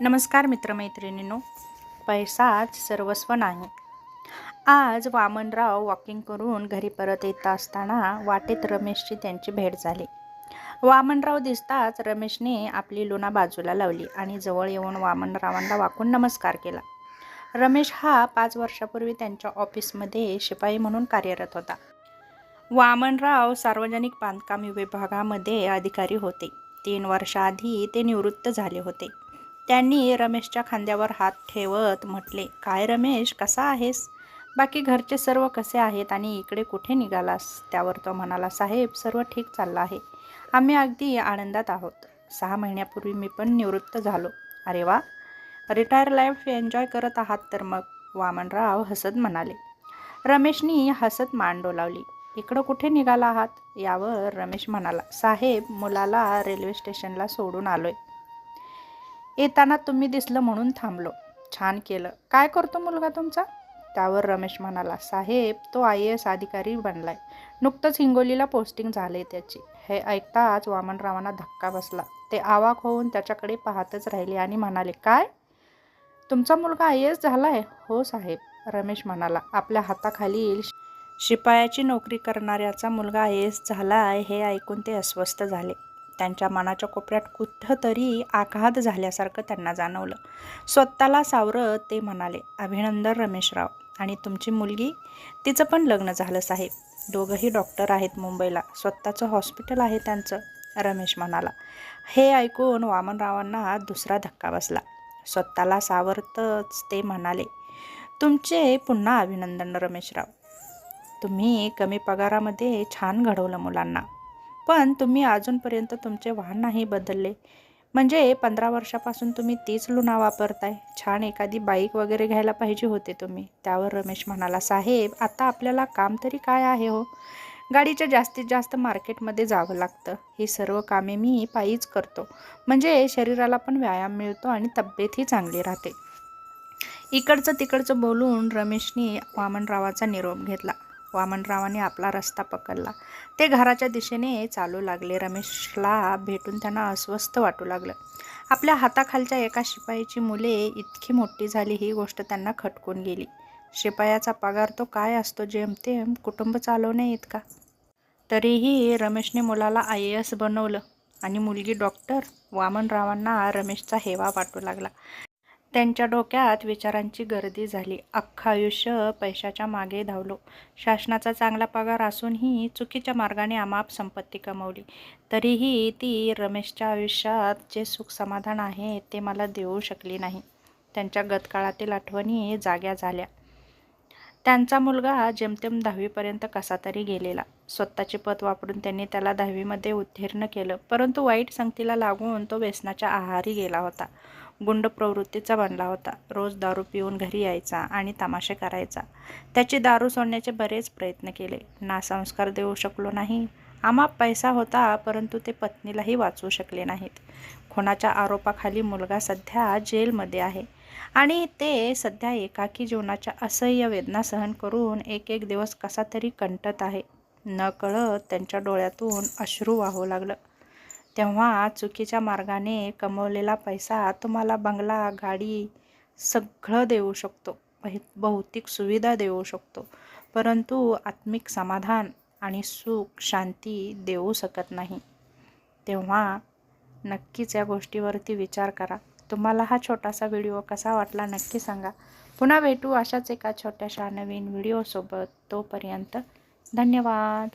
नमस्कार मित्रमैत्रिणींनो पैसाच सर्वस्व नाही. आज वामनराव वॉकिंग करून घरी परत येत असताना वाटेत रमेशची त्यांची भेट झाली. वामनराव दिसताच रमेशने आपली लुना बाजूला लावली आणि जवळ येऊन वामनरावांना वाकून नमस्कार केला. रमेश हा पाच वर्षापूर्वी त्यांच्या ऑफिसमध्ये शिपाई म्हणून कार्यरत होता. वामनराव सार्वजनिक बांधकाम विभागामध्ये अधिकारी होते. तीन वर्षाआधी ते निवृत्त झाले होते. त्यांनी रमेशच्या खांद्यावर हात ठेवत म्हटले काय रमेश कसा आहेस? बाकी घरचे सर्व कसे आहेत आणि इकडे कुठे निघालास? त्यावर तो म्हणाला साहेब सर्व ठीक चाललं आहे. आम्ही अगदी आनंदात आहोत. सहा महिन्यापूर्वी मी पण निवृत्त झालो. अरे वा! रिटायर लाईफ एन्जॉय करत आहात तर मग वामनराव हसत म्हणाले. रमेशनी हसत मान डोलावली. इकडं कुठे निघाला आहात? यावर रमेश म्हणाला. साहेब मुलाला रेल्वे स्टेशनला सोडून आलोय. येताना तुम्ही दिसलं म्हणून थांबलो. छान केलं. काय करतो मुलगा तुमचा? त्यावर रमेश म्हणाला साहेब तो आय ए एस अधिकारी बनलाय. नुकतंच हिंगोलीला पोस्टिंग झाले त्याची. हे ऐकताच वामनरावांना धक्का बसला. ते आवाक होऊन त्याच्याकडे पाहतच राहिले आणि म्हणाले काय? तुमचा मुलगा आय एस झाला आहे हो साहेब रमेश म्हणाला. आपल्या हाताखाली शिपायाची नोकरी करणाऱ्याचा मुलगा आय एस झाला आहे हे ऐकून ते अस्वस्थ झाले. त्यांच्या मनाच्या कोपऱ्यात कुठंतरी आघात झाल्यासारखं त्यांना जाणवलं. स्वतःला सावरत ते म्हणाले अभिनंदन रमेशराव. आणि तुमची मुलगी? तिचं पण लग्न झालं साहेब. दोघंही डॉक्टर आहेत मुंबईला. स्वतःचं हॉस्पिटल आहे त्यांचं. रमेश म्हणाला. हे ऐकून वामनरावांना दुसरा धक्का बसला. स्वतःला सावरतच ते म्हणाले तुमचे पुन्हा अभिनंदन रमेशराव. तुम्ही कमी पगारामध्ये छान घडवलं मुलांना. पण तुम्ही अजूनपर्यंत तुमचे वाहन नाही बदलले. म्हणजे पंधरा वर्षापासून तुम्ही तीच लुना वापरताय. छान एखादी बाईक वगैरे घ्यायला पाहिजे होते तुम्ही. त्यावर रमेश म्हणाला साहेब आता आपल्याला काम तरी काय आहे हो? गाडीच्या जास्तीत जास्त मार्केटमध्ये जावं लागतं. ही सर्व कामे मी पायीच करतो. म्हणजे शरीराला पण व्यायाम मिळतो आणि तब्येतही चांगली राहते. इकडचं तिकडचं बोलून रमेशने वामनरावाचा निरोप घेतला. वामनरावाने आपला रस्ता पकडला. ते घराच्या दिशेने चालू लागले. रमेशला भेटून त्यांना अस्वस्थ वाटू लागलं. आपल्या हाताखालच्या एका शिपाईची मुले इतकी मोठी झाली ही गोष्ट त्यांना खटकून गेली. शिपायाचा पगार तो काय असतो जेमतेम कुटुंब चालवणे इतका. तरीही रमेशने मुलाला आय ए एस बनवलं आणि मुलगी डॉक्टर वामनरावांना रमेशचा हेवा वाटू लागला. त्यांच्या डोक्यात विचारांची गर्दी झाली. अख्खं आयुष्य पैशाच्या मागे धावलो. शासनाचा चांगला पगार असूनही चुकीच्या मार्गाने आमाप संपत्ती कमवली. तरीही ती रमेशच्या आयुष्यात जे सुख समाधान आहे ते मला देऊ शकली नाही. त्यांच्या गतकाळातील आठवणी जाग्या झाल्या. त्यांचा मुलगा जेमतेम दहावीपर्यंत कसा तरी गेलेला. स्वतःचे पद वापरून त्यांनी त्याला दहावीमध्ये उत्तीर्ण केलं. परंतु वाईट संगतीला लागून तो व्यसनाच्या आहारी गेला होता. गुंड प्रवृत्तीचा बनला होता. रोज दारू पिऊन घरी यायचा आणि तमाशे करायचा. त्याची दारू सोडण्याचे बरेच प्रयत्न केले. ना संस्कार देऊ शकलो नाही. आम्हा पैसा होता परंतु ते पत्नीलाही वाचवू शकले नाहीत. खुनाच्या आरोपाखाली मुलगा सध्या जेलमध्ये आहे. आणि ते सध्या एकाकी जीवनाच्या असह्य वेदना सहन करून एक एक दिवस कसा तरी कंटत आहे. न कळत त्यांच्या डोळ्यातून अश्रू वाहू लागलं. तेव्हा चुकीच्या मार्गाने कमवलेला पैसा तुम्हाला बंगला गाडी सगळं देऊ शकतो. भौतिक सुविधा देऊ शकतो. परंतु आत्मिक समाधान आणि सुख शांती देऊ शकत नाही. तेव्हा नक्कीच या गोष्टीवरती विचार करा. तुम्हाला हा छोटासा व्हिडिओ कसा वाटला नक्की सांगा. पुन्हा भेटू अशाच एका छोट्याशा नवीन व्हिडिओसोबत तोपर्यंत धन्यवाद.